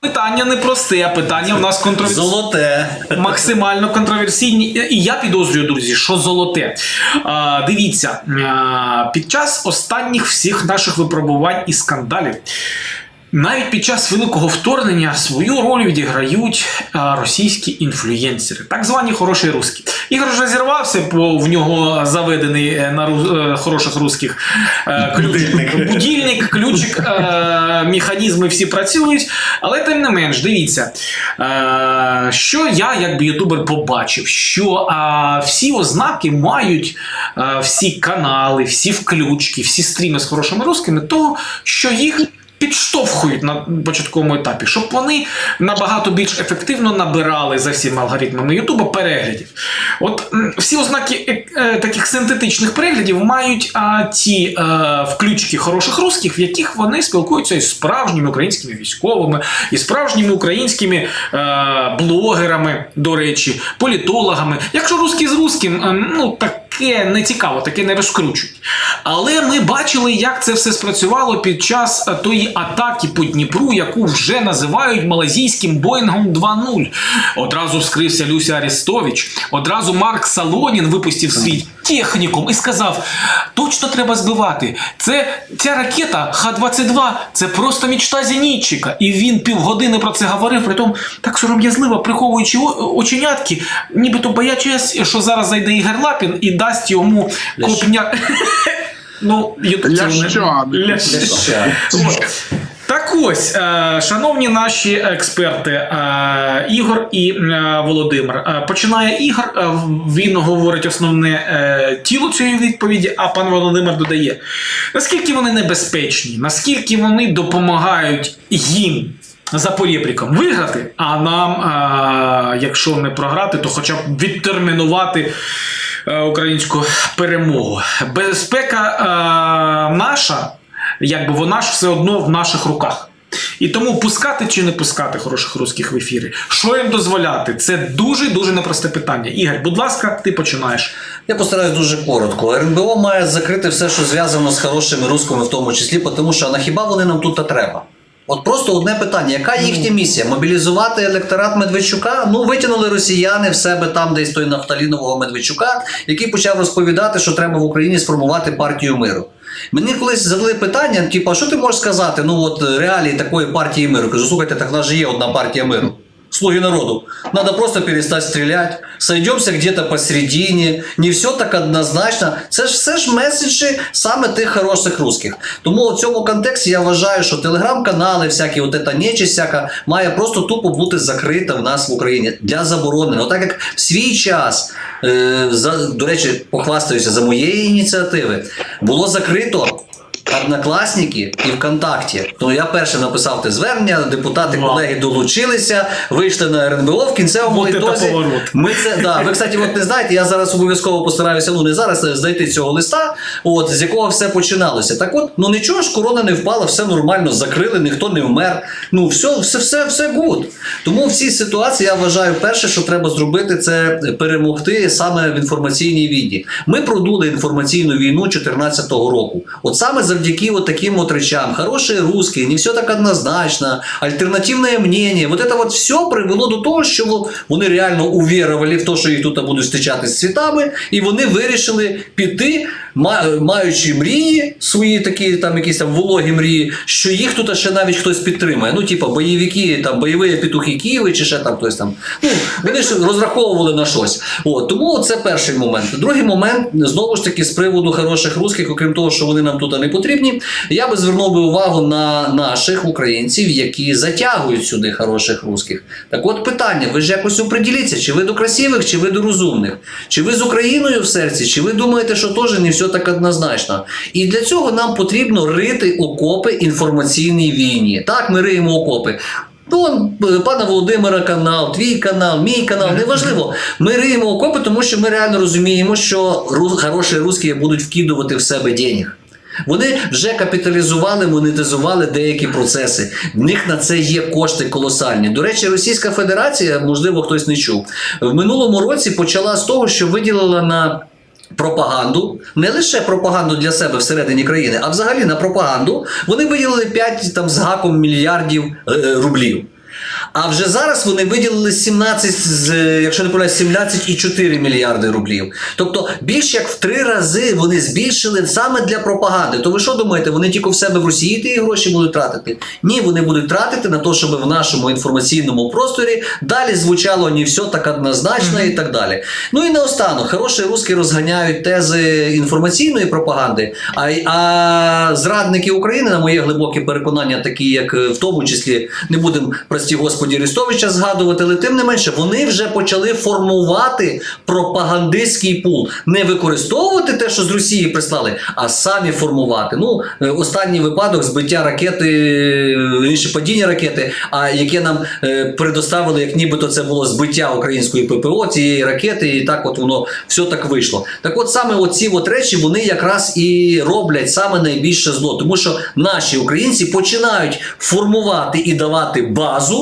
Питання не просте, питання в нас контроверсійне. Золоте. максимально контроверсійні. І я підозрюю, друзі, що золоте. А, дивіться, а, під час останніх всіх наших випробувань і скандалів. Навіть під час великого вторгнення свою роль відіграють російські інфлюєнсери, так звані хороші русські. Ігор вже зірвався, бо в нього заведений е, на ру- е, хороших русських е, ключик, Будильник. будильник, ключик, механізми всі працюють. Але тим не менш, дивіться, що я, як би ютубер, побачив, що всі ознаки мають всі канали, всі включки, всі стріми з хорошими русскими, того, що їх. Підштовхують на початковому етапі, щоб вони набагато більш ефективно набирали за всіма алгоритмами Ютуба переглядів. От всі ознаки е, е, таких синтетичних переглядів мають а, ті е, включки хороших русських, в яких вони спілкуються із справжніми українськими військовими, і справжніми українськими е, блогерами, до речі, політологами. Якщо русський з русським, е, ну таке не цікаво, таке не розкручують. Але ми бачили, як це все спрацювало під час е, тої атаки по Дніпру, яку вже називають малазійським Боїнгом 2.0. Одразу вскрився Люся Арестович, одразу Марк Салонін випустив свій технікум і сказав: точно треба збивати. Це ця ракета Х-22 це просто мічта зенітчика. І він півгодини про це говорив, притом так сором'язливо приховуючи оченятки, нібито боячись, що зараз зайде Ігор Лапін і дасть йому копня. Ну, це вони- Ляща. Ляща. Так ось, е, шановні наші експерти, е, Ігор і е, Володимир. Починає Ігор, він говорить основне тіло цієї відповіді, а пан Володимир додає, наскільки вони небезпечні, наскільки вони допомагають їм за порєбріком виграти, а нам, якщо не програти, то хоча б відтермінувати українську перемогу. Безпека е, наша, якби вона ж все одно в наших руках. І тому пускати чи не пускати хороших русських в ефіри, що їм дозволяти, це дуже дуже непросте питання. Ігор, будь ласка, ти починаєш. Я постараюсь дуже коротко. РНБО має закрити все, що зв'язано з хорошими рускими, в тому числі, тому що на хіба вони нам тут треба? От просто одне питання: яка їхня місія? Мобілізувати електорат Медведчука? Ну, витягнули росіяни в себе там, десь той нафталінового Медведчука, який почав розповідати, що треба в Україні сформувати партію миру. Мені колись задали питання: типу, а що ти можеш сказати? Ну от реалії такої партії миру. Кажу, слухайте, так в нас же є одна партія миру. Слуги народу. Надо просто перестать стрелять, сойдемся где-то посередине. Не все так однозначно. Це ж все ж меседжі саме тих хороших русських. Тому в цьому контексті я вважаю, що телеграм-канали, всякі, от ета нечість всяка, має просто тупо бути закрита в нас в Україні для заборони. Ну так як в свій час, е, за, до речі, похвастаюся за моєї ініціативи, було закрито. Однокласники і ВКонтакті. Ну я першим написав те звернення, депутати, Вау. колеги долучилися, вийшли на РНБО в кінцевому Вот это ітозі. Ми це да. Ви кстати, от не знаєте. Я зараз обов'язково постараюся. Ну не зараз знайти цього листа, от з якого все починалося. Так от, ну нічого ж, корона не впала, все нормально, закрили, ніхто не вмер. Ну все, все, все, все гуд. Тому в цій ситуації я вважаю, перше, що треба зробити, це перемогти саме в інформаційній війні. Ми продули інформаційну війну 2014 року. От саме завдяки вот таким вот речам, Хорошие русские, не все так однозначно, альтернативне мнение, вот это вот все привело до того, що вони реально увірували в те, що їх тут будуть зустрічати з цвітами, і вони вирішили піти, маючи мрії, свої такі там якісь там вологі мрії, що їх тут ще навіть хтось підтримає. Ну, типа бойовики, там бойові петухи Києва чи ще там хтось там. Ну, вони ж розраховували на щось. От, тому це перший момент. Другий момент, знову ж таки, з приводу хороших русських, окрім того, що вони нам тут не потрібні, я би звернув би увагу на наших українців, які затягують сюди хороших русських. Так от питання: ви ж якось оприділіться, чи ви до красивих, чи ви до розумних, чи ви з Україною в серці, чи ви думаєте, що теж не все так однозначно. І для цього нам потрібно рити окопи інформаційній війні. Так, ми риємо окопи. Ну, е, пана Володимира канал, твій канал, мій канал, неважливо. Ми риємо окопи, тому що ми реально розуміємо, що хороші русські будуть вкидувати в себе денег. Вони вже капіталізували, монетизували деякі процеси. В них на це є кошти колосальні. До речі, Російська Федерація, можливо, хтось не чув, в минулому році почала з того, що виділила на пропаганду, не лише пропаганду для себе всередині країни, а взагалі на пропаганду. Вони виділили 5 там з гаком мільярдів е, рублів. А вже зараз вони виділили 17, з, е, якщо не помиляюсь, 17,4 мільярди рублів. Тобто більш як в три рази вони збільшили саме для пропаганди. То ви що думаєте, вони тільки в себе в Росії ті гроші будуть тратити? Ні, вони будуть тратити на те, щоб в нашому інформаційному просторі далі звучало не все так однозначно і так далі. Ну і наостанок, хороші русські розганяють тези інформаційної пропаганди, а, а зрадники України, на моє глибоке переконання, такі як е, в тому числі не будемо прості господі Арестовича згадувати, але тим не менше вони вже почали формувати пропагандистський пул, не використовувати те, що з Росії прислали, а самі формувати. Ну е, останній випадок збиття ракети, е, інше падіння ракети, а яке нам е, предоставили, як нібито це було збиття української ППО цієї ракети, і так от воно все так вийшло. Так от саме оці от речі вони якраз і роблять саме найбільше зло, тому що наші українці починають формувати і давати базу.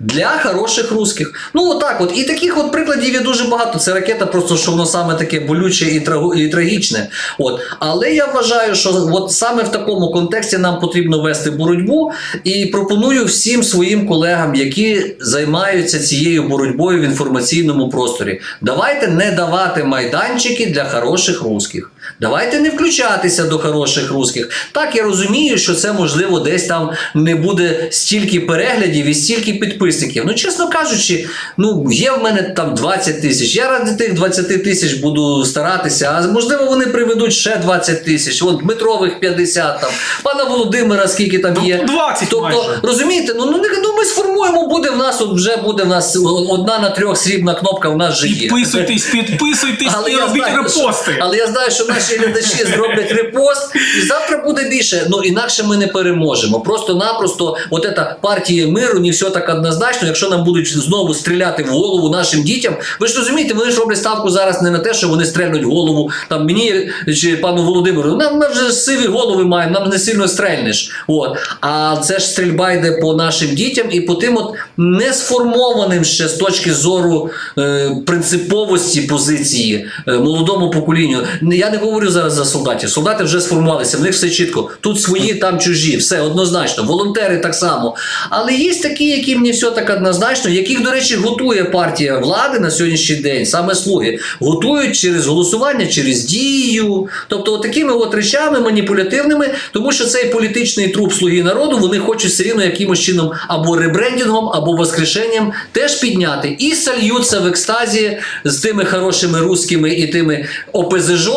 Для хороших русських. Ну отак от. І таких от прикладів є дуже багато. Це ракета, просто що воно саме таке болюче і, трагу- і трагічне. От. Але я вважаю, що от саме в такому контексті нам потрібно вести боротьбу. І пропоную всім своїм колегам, які займаються цією боротьбою в інформаційному просторі. Давайте не давати майданчики для хороших русських. Давайте не включатися до хороших русських. Так я розумію, що це можливо десь там не буде стільки переглядів і стільки підписників. Ну, чесно кажучи, ну є в мене там 20 тисяч. Я ради тих 20 тисяч буду старатися, а можливо вони приведуть ще 20 тисяч. От Дмитрових 50 там, пана Володимира, скільки там є. 20 Тобто, майже. розумієте, ну, ну, ну ми сформуємо, буде в нас, от вже буде в нас одна на трьох срібна кнопка в нас вже є. Підписуйтесь, підписуйтесь Але і робіть знаю, репости. що, але я знаю, що наші глядачі зроблять репост, і завтра буде більше. Ну інакше ми не переможемо. Просто-напросто, от ця партія миру, не все так однозначно. Якщо нам будуть знову стріляти в голову нашим дітям, ви ж розумієте, вони ж роблять ставку зараз не на те, що вони стрельнуть в голову там мені чи пану Володимиру. Нам ми вже сиві голови маємо, нам не сильно стрельнеш. От. А це ж стрільба йде по нашим дітям і по тим от не сформованим ще з точки зору е, принциповості позиції е, молодому поколінню. Я не говорю зараз за солдатів. Солдати вже сформувалися, в них все чітко. Тут свої, там чужі, все однозначно. Волонтери так само. Але є такі, яким не все так однозначно, яких, до речі, готує партія влади на сьогоднішній день, саме слуги, готують через голосування, через дію. Тобто, такими от речами маніпулятивними, тому що цей політичний труп слуги народу вони хочуть все рівно якимось чином або ребрендингом, або воскрешенням теж підняти і сольються в екстазі з тими хорошими русскими і тими ОПЗЖ.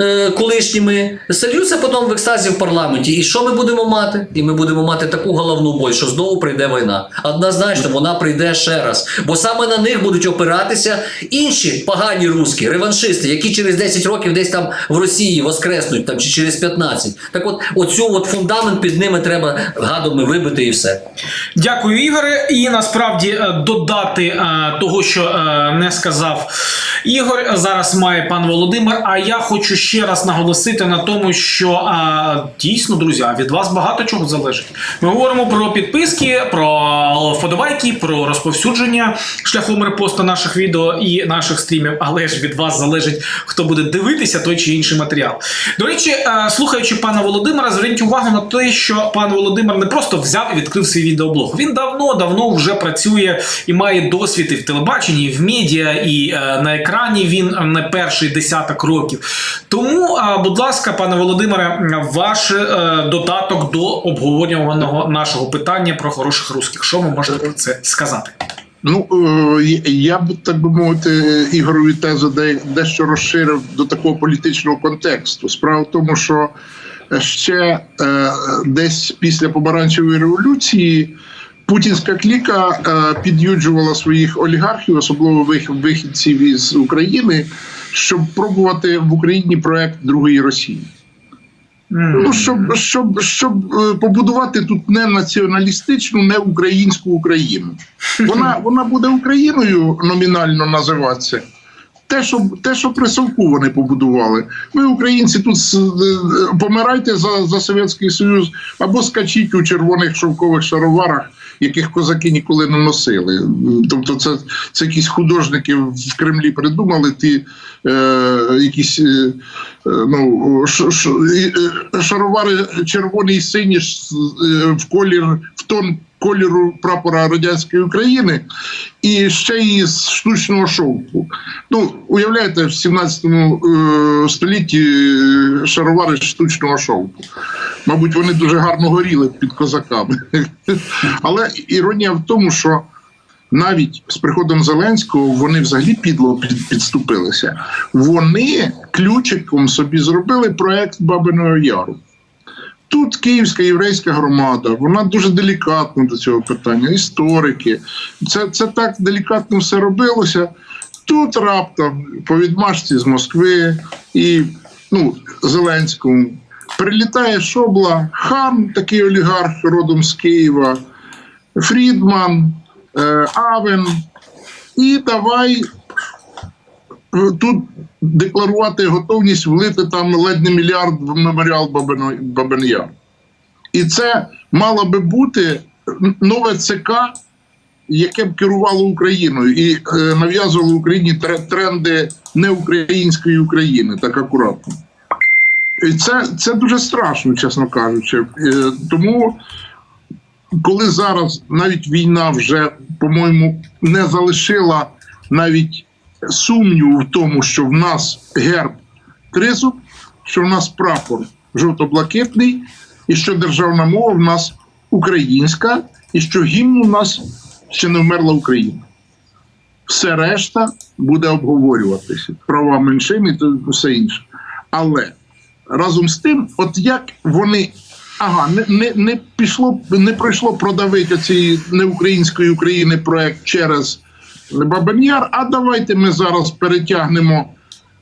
Е, Колишніми сольються потім в екстазі в парламенті. І що ми будемо мати? І ми будемо мати таку головну боль, що знову прийде війна. Однозначно, вона прийде ще раз. Бо саме на них будуть опиратися інші погані русські, реваншисти, які через 10 років десь там в Росії воскреснуть там чи через 15. Так от, оцю от фундамент під ними треба гадами вибити і все. Дякую, Ігоре. І насправді е, додати е, того, що е, не сказав Ігор, зараз має пан Володимир. А я хочу ще раз наголосити на тому, що е, дійсно, друзі, від вас багато чого залежить. Ми говоримо про підписки, про вподобайки, про розповсюдження шляхом репосту наших відео і наших стрімів. Але ж від вас залежить, хто буде дивитися той чи інший матеріал. До речі, е, слухаючи пана Володимира, зверніть увагу на те, що пан Володимир не просто взяв і відкрив свій відеоблог. Він давно-давно вже працює і має досвід і в телебаченні, і в медіа, і е, на екрані він не перший десяток років. Тому, будь ласка, пане Володимире, ваш е, додаток до обговорюваного нашого питання про хороших русських. Що ви можете про це сказати? Ну е, я- б так би мовити, Ігорові тезу де- дещо розширив до такого політичного контексту. Справа в тому, що ще е, десь після помаранчевої революції путінська кліка під'юджувала своїх олігархів, особливо вих- вихідців із України, щоб пробувати в Україні проект другої Росії. Ну, щоб, щоб, щоб е, побудувати тут не націоналістичну, не українську Україну. Вона, вона буде Україною номінально називатися. Те, що, те, що при Совку вони побудували. Ви, українці, тут е, помирайте за, за Совєтський Союз або скачіть у червоних шовкових шароварах, яких козаки ніколи не носили. Тобто, це, це якісь художники в Кремлі придумали ті е, якісь. Е, Е, ну, ш- ш- е, шаровари червоні і сині е, в колір в тон кольору прапора радянської України і ще й з штучного шовку. Ну, уявляєте, в 17 е, столітті е, шаровари штучного шовку. Мабуть, вони дуже гарно горіли під козаками. Але іронія в тому, що навіть з приходом Зеленського вони взагалі підло під- підступилися. Вони ключиком собі зробили проект Бабиного Яру. Тут Київська єврейська громада, вона дуже делікатно до цього питання. Історики, це, це так делікатно все робилося. Тут раптом по відмашці з Москви і ну, Зеленському прилітає Шобла, хан, такий олігарх родом з Києва, Фрідман, е, Авен. І давай тут декларувати готовність влити там ледь не мільярд в меморіал Бабино- Бабин Яр. І це мало би бути нове ЦК, яке б керувало Україною і е, нав'язувало Україні тренди неукраїнської України, так акуратно. І це, це дуже страшно, чесно кажучи. Е, Тому, коли зараз навіть війна вже, по-моєму, не залишила навіть сумніву в тому, що в нас герб тризуб, що в нас прапор жовто-блакитний, і що державна мова в нас українська, і що гімн у нас ще не вмерла Україна. Все решта буде обговорюватися. Права меншин і все інше. Але разом з тим, от як вони. Ага, не, не, не пішло, не пройшло продавити цієї неукраїнської України проект через Бабан'яр, а давайте ми зараз перетягнемо.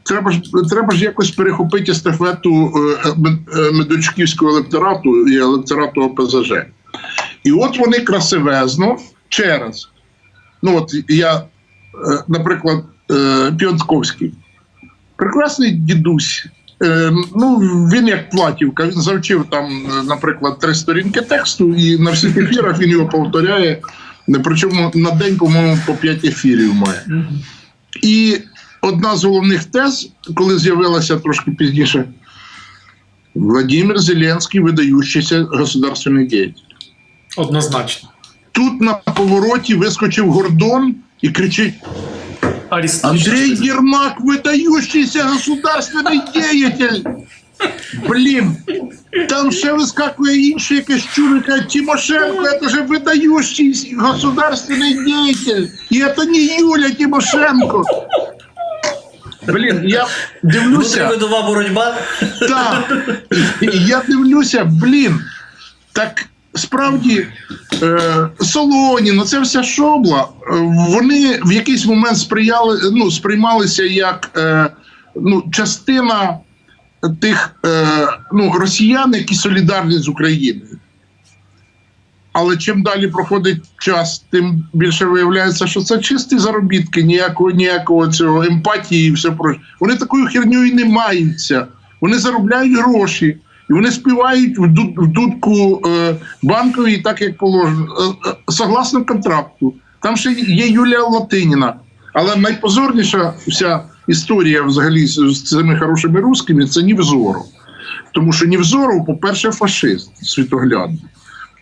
Треба ж треба ж якось перехопити естафету е, Мед- е, медочківського електорату і електорату ОПЗЖ. І от вони красивезно через. Ну, от я, е, наприклад, е, Піонтковський. Прекрасний дідусь. Е, Ну, він як платівка, він завчив там, е, наприклад, три сторінки тексту, і на всіх ефірах він його повторяє. Не, Причому на день, по-моєму, по п'ять ефірів має. І одна з головних тез, коли з'явилася трошки пізніше, Владимир Зеленський, видаючийся государственний діятель. Однозначно. Тут на повороті вискочив Гордон і кричить: Андрей Єрмак, видающийся государственний діятель. Блін, там ще вискакує інший якийсь чурик, каже, Тимошенко, це же видающий государственний діятель. І це не Юля Тимошенко. Блін, я дивлюся. Внутрівидова боротьба. Так. Я дивлюся, блін. Так справді е, Солоніно, це вся шобла. Вони в якийсь момент сприяли, ну, сприймалися як е, ну, частина тих е, ну, росіян, які солідарні з Україною. Але чим далі проходить час, тим більше виявляється, що це чисті заробітки, ніякого ніякого цього емпатії і все про вони такою херньою не маються. Вони заробляють гроші, і вони співають в, ду- в дудку е, банковій, так як положено, е, е, согласно контракту. Там ще є Юлія Латиніна. Але найпозорніша вся історія взагалі з, цими хорошими русскими це Нівзоров. Тому що Нівзоров, по-перше, фашист світоглядний.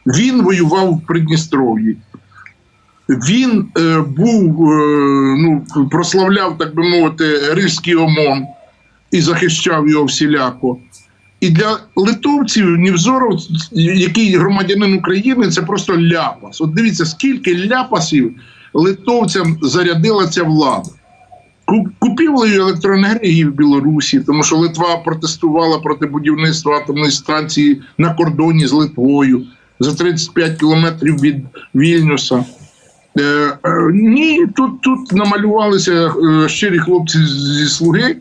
Він воював в Придністров'ї. Він е, був, е, ну, прославляв, так би мовити, Ризький ОМОН і захищав його всіляко. І для литовців Нівзоров, який громадянин України, це просто ляпас. От дивіться, скільки ляпасів литовцям зарядила ця влада. Ку- Купівлею електроенергії в Білорусі, тому що Литва протестувала проти будівництва атомної станції на кордоні з Литвою за 35 кілометрів від Вільнюса. Е, е, ні, тут, тут намалювалися е, щирі хлопці зі слуги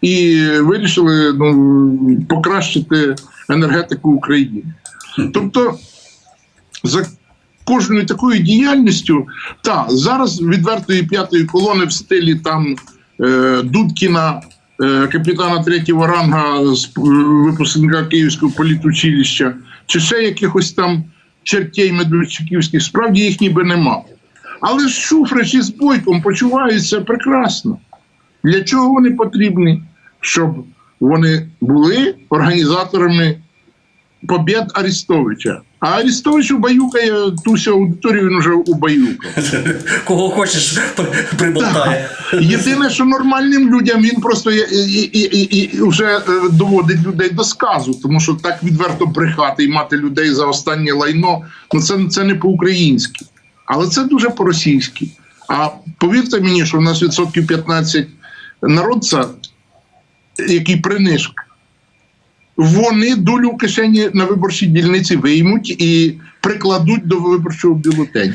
і вирішили ну, покращити енергетику України. Тобто, за кожною такою діяльністю, та зараз відвертої п'ятої колони в стилі там Дудкіна, е, капітана третього ранга з е, випускника Київського політучилища, чи ще якихось там чертей медведчуківських, справді їх ніби нема. Але ж Шуфрич із Бойком почуваються прекрасно. Для чого вони потрібні? Щоб вони були організаторами побід Арестовича. А Арістович убаюкає ту всю аудиторію, він вже убаюкав. Кого хочеш, при- приболтає. Єдине, що нормальним людям він просто і, і, і, і, і вже е, доводить людей до сказу, тому що так відверто брехати і мати людей за останнє лайно, ну це, це не по-українськи. Але це дуже по-російськи. А повірте мені, що в нас відсотків 15 народця, який принишк, вони долю кишені на виборчій дільниці виймуть і прикладуть до виборчого бюлетеня.